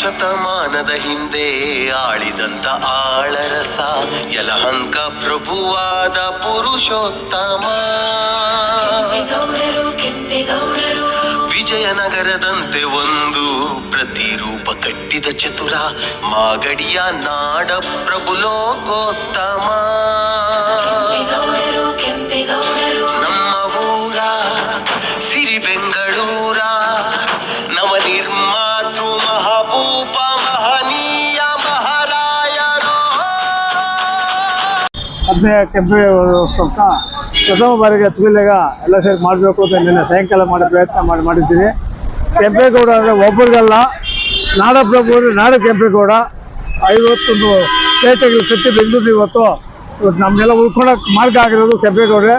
ಶತಮಾನದ ಹಿಂದೆ ಆಳಿದಂತ ಆಳರಸ ಯಲಹಂಕ ಪ್ರಭುವಾದ ಪುರುಷೋತ್ತಮ. ವಿಜಯನಗರದಂತೆ ಒಂದು ಪ್ರತಿರೂಪ ಕಟ್ಟಿದ ಚತುರ ಮಾಗಡಿಯ ನಾಡ ಪ್ರಭು ಲೋಕೋತ್ತಮ. ಹದಿನೈದು ಕೆಂಪೆ ವರ್ಷಕ್ಕ ಪ್ರಥಮ ಬಾರಿಗೆ ತುಗಿಲೆಗ ಎಲ್ಲ ಸೇರಿ ಮಾಡಬೇಕು ಅಂತ ನಿನ್ನೆ ಸಾಯಂಕಾಲ ಮಾಡೋ ಪ್ರಯತ್ನ ಮಾಡಿ ಮಾಡಿದ್ದೀನಿ. ಕೆಂಪೇಗೌಡ ಅಂದರೆ ಒಬ್ಬರಿಗಲ್ಲ ನಾಡಪ್ರಭು ಅಂದರೆ ನಾಡ ಕೆಂಪೇಗೌಡ. ಐವತ್ತೊಂದು ಪೇಟೆಗಳು ಕಟ್ಟಿ ಬೆಂಗಳೂರು ಇವತ್ತು. ಇವತ್ತು ನಮ್ಮನ್ನೆಲ್ಲ ಉಳ್ಕೊಳಕ್ಕೆ ಮಾರ್ಗ ಆಗಿರೋದು ಕೆಂಪೇಗೌಡ್ರೆ.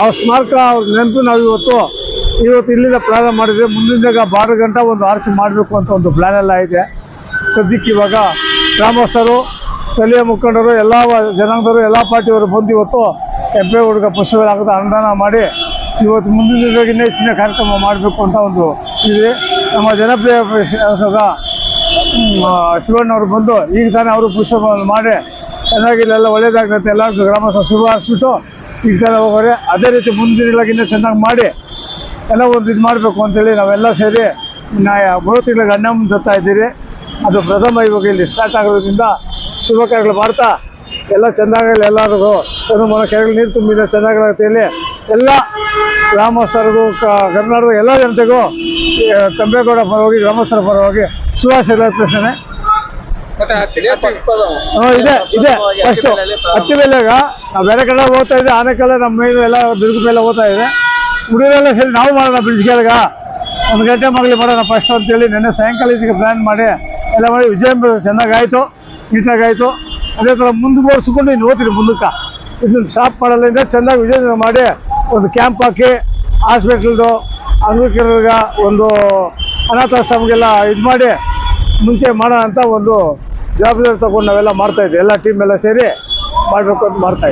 ಅವ್ರ ಸ್ಮಾರಕ ಅವ್ರ ನೆನಪು ನಾವು ಇವತ್ತು ಇವತ್ತು ಇಲ್ಲಿಂದ ಪ್ರಾರಂಭ ಮಾಡಿದ್ರೆ ಮುಂದಿನ ಬಾರು ಗಂಟೆ ಒಂದು ಆರಿಸಿ ಮಾಡಬೇಕು ಅಂತ ಒಂದು ಪ್ಲ್ಯಾನೆಲ್ಲ ಇದೆ. ಸದ್ಯಕ್ಕೆ ಇವಾಗ ಗ್ರಾಮಸ್ಥರು ಸ್ಥಳೀಯ ಮುಖಂಡರು, ಎಲ್ಲ ಜನಾಂಗದವರು, ಎಲ್ಲ ಪಾರ್ಟಿಯವರು ಬಂದು ಇವತ್ತು ಕೆಂಪೇಗೌಡಗ ಪಶುಗಳಾಗದ ಅನುದಾನ ಮಾಡಿ ಇವತ್ತು ಮುಂದಿನ ದಿನಗಳಿಗೆ ಇನ್ನೂ ಹೆಚ್ಚಿನ ಕಾರ್ಯಕ್ರಮ ಮಾಡಬೇಕು ಅಂತ ಒಂದು ಇದೆ. ನಮ್ಮ ಜನಪ್ರಿಯ ಶಿವಣ್ಣವರು ಬಂದು ಈಗ ತಾನೇ ಅವರು ಪುಷ್ಪವನ್ನು ಮಾಡಿ ಚೆನ್ನಾಗಿ ಇಲ್ಲೆಲ್ಲ ಒಳ್ಳೇದಾಗುತ್ತೆ ಎಲ್ಲ ಗ್ರಾಮಸ್ಥರು ಶುಭ ಹಾರಿಸ್ಬಿಟ್ಟು ಈಗ ತಾನೇ ಹೋಗೋರೆ. ಅದೇ ರೀತಿ ಮುಂದಿನ ದಿನಗಳಿಗೆ ಚೆನ್ನಾಗಿ ಮಾಡಿ ಎಲ್ಲ ಒಂದು ಇದು ಮಾಡಬೇಕು ಅಂತೇಳಿ ನಾವೆಲ್ಲ ಸೇರಿ ನಾ ಮೂರು ತಿಂಗಳಿಗೆ ಅಣ್ಣ ತರ್ತಾ ಇದ್ದೀರಿ. ಅದು ಪ್ರಥಮ ಇವಾಗ ಇಲ್ಲಿ ಸ್ಟಾರ್ಟ್ ಆಗೋದ್ರಿಂದ ಶುಭ ಕಾರ್ಯಗಳು ಮಾಡ್ತಾ ಎಲ್ಲ ಚೆಂದಾಗಲಿ ಎಲ್ಲರಿಗೂ. ಮನ ಕೆರೆಗಳು ನೀರು ತುಂಬಿದೆ ಚೆನ್ನಾಗಿರುತ್ತೆ ರೀತಿಯಲ್ಲಿ ಎಲ್ಲ ಗ್ರಾಮಸ್ಥರಿಗೂ ಕರ್ನಾಟಕದ ಎಲ್ಲ ಜನತೆಗೂ ತಂಬೇಗೌಡ ಪರವಾಗಿ ಗ್ರಾಮಸ್ಥರ ಪರವಾಗಿ ಶುಭಾಶಯ ಹ್ಮ್, ಇದೆ ಇದೆ. ಫಸ್ಟು ಹತ್ತಿ ಬೆಲೆಗ ನಾವು ಬೇರೆ ಕಡೆ ಹೋಗ್ತಾ ಇದ್ದೆ. ಆನೆಕಲ್ಲ ನಮ್ಮ ಮೇಲೆ ಎಲ್ಲ ಬಿರುಗು ಮೇಲೆ ಹೋಗ್ತಾ ಇದೆ ಹುಡುಗರೆಲ್ಲ ಸರಿ ನಾವು ಮಾಡೋಣ ಕೆಳಗ. ಒಂದು ಗಂಟೆ ಮಗಲಿ ಮಾಡೋಣ ಫಸ್ಟ್ ಅಂತೇಳಿ ನೆನ್ನೆ ಸಾಯಂಕಾಲ ಇದಕ್ಕೆ ಪ್ಲ್ಯಾನ್ ಮಾಡಿ ಎಲ್ಲ ಮಾಡಿ ವಿಜಯ ಚೆನ್ನಾಗಾಯಿತು ನೀಟಾಗಾಯಿತು ಅದೇ ಥರ ಮುಂದೆ ಓಡಿಸ್ಕೊಂಡು ಇನ್ನು ಓದ್ತೀನಿ ಮುಂದಕ್ಕೆ. ಇದನ್ನ ಸ್ಟಾಪ್ ಮಾಡಲಿಂದ ಚೆನ್ನಾಗಿ ವಿಜಯ ಮಾಡಿ ಒಂದು ಕ್ಯಾಂಪ್ ಹಾಕಿ ಹಾಸ್ಪಿಟ್ಲ್ದು ಅಂಗವಿಕಲರಿಗೆ ಒಂದು ಅನಾಥಾಶ್ರಮಗೆಲ್ಲ ಇದು ಮಾಡಿ ಮುಂಚೆ ಮಾಡೋಣ ಅಂತ ಒಂದು ಜವಾಬ್ದಾರಿ ತಗೊಂಡು ನಾವೆಲ್ಲ ಮಾಡ್ತಾ ಇದ್ವಿ. ಎಲ್ಲ ಟೀಮ್ ಎಲ್ಲ ಸೇರಿ ಮಾಡಬೇಕು ಅಂತ ಮಾಡ್ತಾ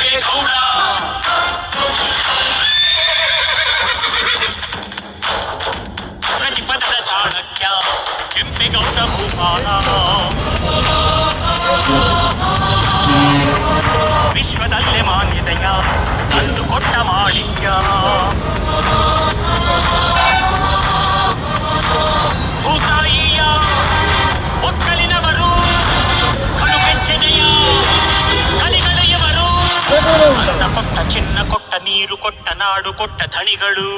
ಕೆಂಪೇಗೌಡ ಪ್ರತಿಪದದ ಚಾಣಕ್ಯ ಕೆಂಪೇಗೌಡ ಚಿನ್ನ ಕೊಟ್ಟ ನೀರು ಕೊಟ್ಟ ನಾಡು ಕೊಟ್ಟ ಧಣಿಗಳು